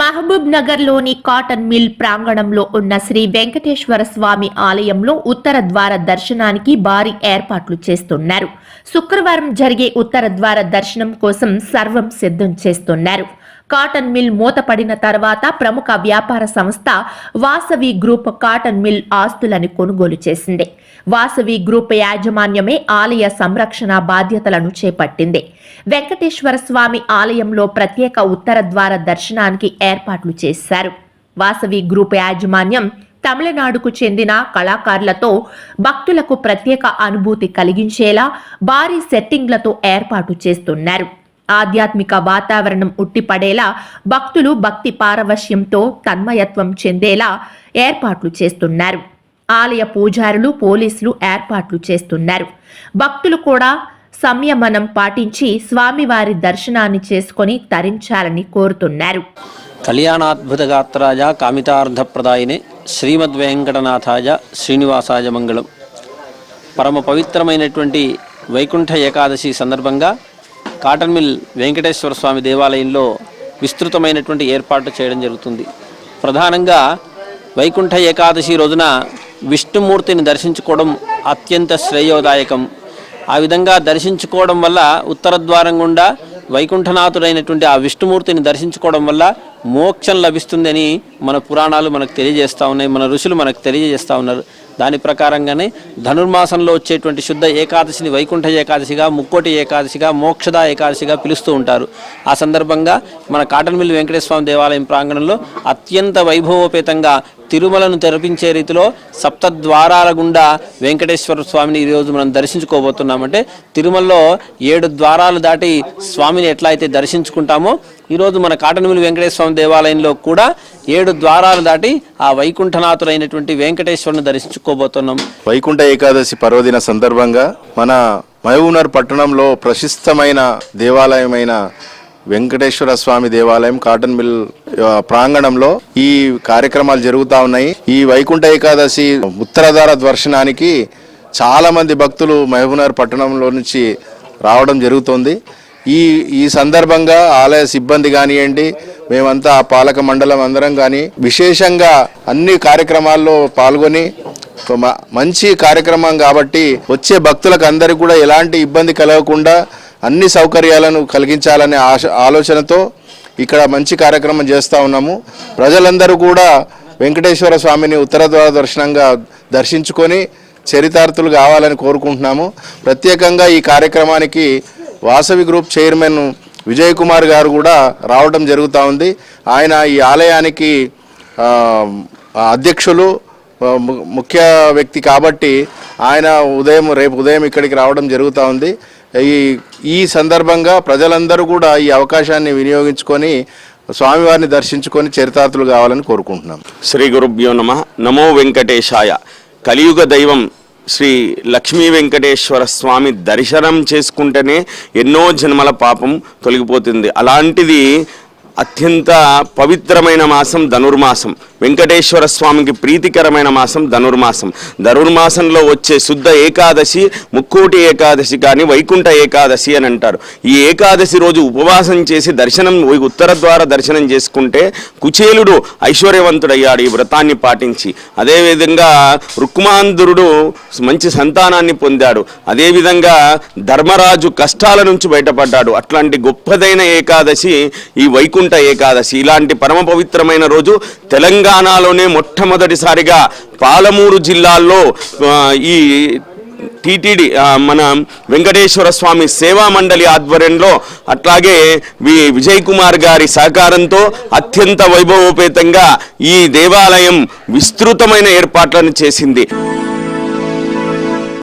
మహబూబ్ నగర్లోని cotton mill ప్రాంగణంలో ఉన్న శ్రీ వెంకటేశ్వర స్వామి ఆలయంలో ఉత్తర ద్వార దర్శనానికి భారీ ఏర్పాట్లు చేస్తున్నారు. శుక్రవారం జరిగే ఉత్తర ద్వార దర్శనం కోసం సర్వం సిద్ధం చేస్తున్నారు. కాటన్ మిల్ మూతపడిన తర్వాత ప్రముఖ వ్యాపార సంస్థ వాసవి గ్రూప్ కాటన్ మిల్ ఆస్తులను కొనుగోలు చేసింది. వాసవి గ్రూప్ యాజమాన్యమే ఆలయ సంరక్షణ బాధ్యతలను చేపట్టింది. వెంకటేశ్వర స్వామి ఆలయంలో ప్రత్యేక ఉత్తర ద్వార దర్శనానికి ఏర్పాట్లు చేశారు. వాసవి గ్రూప్ యాజమాన్యం తమిళనాడుకు చెందిన కళాకారులతో భక్తులకు ప్రత్యేక అనుభూతి కలిగించేలా భారీ సెట్టింగ్లతో ఏర్పాటు చేస్తున్నారు. ఆధ్యాత్మిక వాతావరణం ఉట్టిపడేలా భక్తులు భక్తి పారవశ్యంతో తన్మయత్వం చెందేలా ఏర్పాట్లు చేస్తున్నారు. ఆలయ పూజారులు పోలీసులు ఏర్పాట్లు చేస్తున్నారు. భక్తులు కూడా సంయమనం పాటించి స్వామివారి దర్శనాన్ని చేసుకొని తరించాలని కోరుతున్నారు. కళ్యాణాద్భుతగాత్రాయ శ్రీమద్ శ్రీమద్వేంకటనాథాయ శ్రీనివాసాయ మంగళం. పరమ పవిత్రమైనటువంటి వైకుంఠ ఏకాదశి సందర్భంగా కాటన్ మిల్ వెంకటేశ్వర స్వామి దేవాలయంలో విస్తృతమైనటువంటి ఏర్పాటు చేయడం జరుగుతుంది. ప్రధానంగా వైకుంఠ ఏకాదశి రోజున విష్ణుమూర్తిని దర్శించుకోవడం అత్యంత శ్రేయోదాయకం. ఆ విధంగా దర్శించుకోవడం వల్ల ఉత్తర ద్వారం గుండా వైకుంఠనాథుడైనటువంటి ఆ విష్ణుమూర్తిని దర్శించుకోవడం వల్ల మోక్షం లభిస్తుందని మన పురాణాలు మనకు తెలియజేస్తూ ఉన్నాయి మన ఋషులు మనకు తెలియజేస్తూ ఉన్నారు. దాని ప్రకారంగానే ధనుర్మాసంలో వచ్చేటువంటి శుద్ధ ఏకాదశిని వైకుంఠ ఏకాదశిగా ముక్కోటి ఏకాదశిగా మోక్షద ఏకాదశిగా పిలుస్తూ ఉంటారు. ఆ సందర్భంగా మన కాటన్మిల్లి వెంకటేశ్వర స్వామి దేవాలయం ప్రాంగణంలో అత్యంత వైభవోపేతంగా తిరుమలను తెరపించే రీతిలో సప్త ద్వారాల గుండా వెంకటేశ్వర స్వామిని ఈరోజు మనం దర్శించుకోబోతున్నామంటే తిరుమలలో ఏడు ద్వారాలు దాటి స్వామిని ఎట్లా అయితే దర్శించుకుంటామో ఈరోజు మన కాటనమిలి వెంకటేశ్వర స్వామి దేవాలయంలో కూడా ఏడు ద్వారాలు దాటి ఆ వైకుంఠనాథులైనటువంటి వెంకటేశ్వరుని దర్శించుకోబోతున్నాం. వైకుంఠ ఏకాదశి పర్వదిన సందర్భంగా మన మహబూబ్నగర్ పట్టణంలో ప్రశస్తమైన దేవాలయమైన వెంకటేశ్వర స్వామి దేవాలయం కాటన్ మిల్ ప్రాంగణంలో ఈ కార్యక్రమాలు జరుగుతూ ఉన్నాయి. ఈ వైకుంఠ ఏకాదశి ఉత్తరధార దర్శనానికి చాలా మంది భక్తులు మహబూబ్నగర్ పట్టణంలో నుంచి రావడం జరుగుతోంది. ఈ ఈ సందర్భంగా ఆలయ సిబ్బంది కానివ్వండి మేమంతా ఆ పాలక మండలం అందరం కానీ విశేషంగా అన్ని కార్యక్రమాల్లో పాల్గొని మంచి కార్యక్రమం కాబట్టి వచ్చే భక్తులకు అందరికీ కూడా ఎలాంటి ఇబ్బంది కలగకుండా అన్ని సౌకర్యాలను కలిగించాలనే ఆశ ఆలోచనతో ఇక్కడ మంచి కార్యక్రమం చేస్తూ ఉన్నాము. ప్రజలందరూ కూడా వెంకటేశ్వర స్వామిని ఉత్తర ద్వార దర్శనంగా దర్శించుకొని చరితార్థులు కావాలని కోరుకుంటున్నాము. ప్రత్యేకంగా ఈ కార్యక్రమానికి వాసవి గ్రూప్ చైర్మన్ విజయ్ కుమార్ గారు కూడా రావడం జరుగుతూ ఉంది. ఆయన ఈ ఆలయానికి అధ్యక్షులు ముఖ్య వ్యక్తి కాబట్టి ఆయన ఉదయం రేపు ఉదయం ఇక్కడికి రావడం జరుగుతూ ఉంది. ఈ ఈ సందర్భంగా ప్రజలందరూ కూడా ఈ అవకాశాన్ని వినియోగించుకొని స్వామివారిని దర్శించుకొని చరితార్థులు కావాలని కోరుకుంటున్నాం. శ్రీ గురుభ్యో నమ. నమో వెంకటేశాయ. కలియుగ దైవం శ్రీ లక్ష్మీ వెంకటేశ్వర స్వామి దర్శనం చేసుకుంటేనే ఎన్నో జన్మల పాపం తొలగిపోతుంది. అలాంటిది అత్యంత పవిత్రమైన మాసం ధనుర్మాసం. వెంకటేశ్వర స్వామికి ప్రీతికరమైన మాసం ధనుర్మాసం. ధనుర్మాసంలో వచ్చే శుద్ధ ఏకాదశి ముక్కోటి ఏకాదశి కానీ వైకుంఠ ఏకాదశి అని అంటారు. ఈ ఏకాదశి రోజు ఉపవాసం చేసి దర్శనం ఉత్తర ద్వారా దర్శనం చేసుకుంటే కుచేలుడు ఐశ్వర్యవంతుడయ్యాడు ఈ వ్రతాన్ని పాటించి. అదేవిధంగా రుక్మాంధురుడు మంచి సంతానాన్ని పొందాడు. అదేవిధంగా ధర్మరాజు కష్టాల నుంచి బయటపడ్డాడు. అట్లాంటి గొప్పదైన ఏకాదశి ఈ వైకుంఠ ఏకాదశి. ఇలాంటి పరమ పవిత్రమైన రోజు తెలంగాణలోనే మొట్టమొదటిసారిగా పాలమూరు జిల్లాల్లో ఈ టీటీడీ మన వెంకటేశ్వర స్వామి సేవా మండలి ఆధ్వర్యంలో అట్లాగే వి విజయ్ కుమార్ గారి సహకారంతో అత్యంత వైభవోపేతంగా ఈ దేవాలయం విస్తృతమైన ఏర్పాట్లను చేసింది.